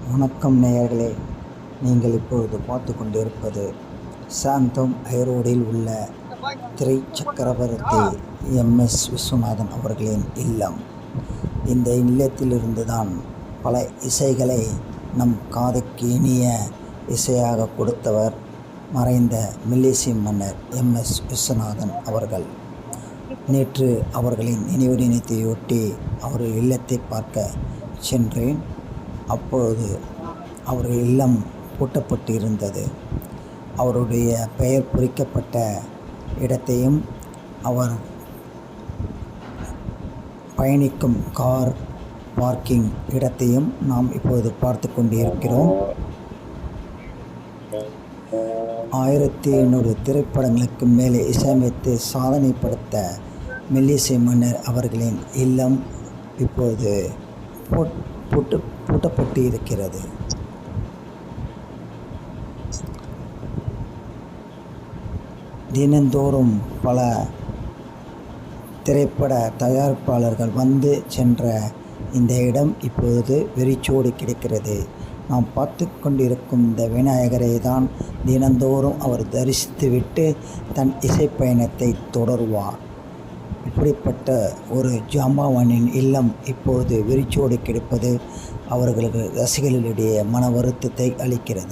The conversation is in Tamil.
வணக்கம் நேயர்களே. நீங்கள் இப்பொழுது பார்த்து கொண்டிருப்பது சாந்தோம் ஐரோடில் உள்ள திரை சக்கரவர்த்தி எம்எஸ் விஸ்வநாதன் அவர்களின் இல்லம். இந்த இல்லத்திலிருந்து தான் பல இசைகளை நம் காதுக்கு இனிய இசையாக கொடுத்தவர் மறைந்த மில்லிசி மன்னர் எம். எஸ். விஸ்வநாதன் அவர்கள். நேற்று அவர்களின் நினைவு தினத்தையொட்டி அவர் இல்லத்தை பார்க்க சென்றேன். அப்பொழுது அவர் இல்லம் பூட்டப்பட்டு இருந்தது அவருடைய பெயர் பொறிக்கப்பட்ட இடத்தையும் அவர் பயணிக்கும் கார் பார்க்கிங் இடத்தையும் நாம் இப்பொழுது பார்த்து கொண்டிருக்கிறோம். ஆயிரத்தி எண்ணூறு திரைப்படங்களுக்கு மேலே இசையமைத்து சாதனை படுத்த மெல்லிசை மன்னர் அவர்களின் இல்லம் இப்போது போட் பூட்டு பூட்டப்பட்டு இருக்கிறது தினந்தோறும் பல திரைப்பட தயாரிப்பாளர்கள் வந்து சென்ற இந்த இடம் இப்பொழுது வெறிச்சோடு கிடைக்கிறது. நாம் பார்த்து கொண்டிருக்கும் இந்த விநாயகரை தான் தினந்தோறும் அவர் தரிசித்துவிட்டு தன் இசைப்பயணத்தை தொடருவார். இப்படிப்பட்ட ஒரு ஜாம்பவானின் இல்லம் இப்போது விரிச்சோடு கிடப்பது அவர்களுக்கு ரசிகர்களிடையே மன வருத்தத்தை அளிக்கிறது.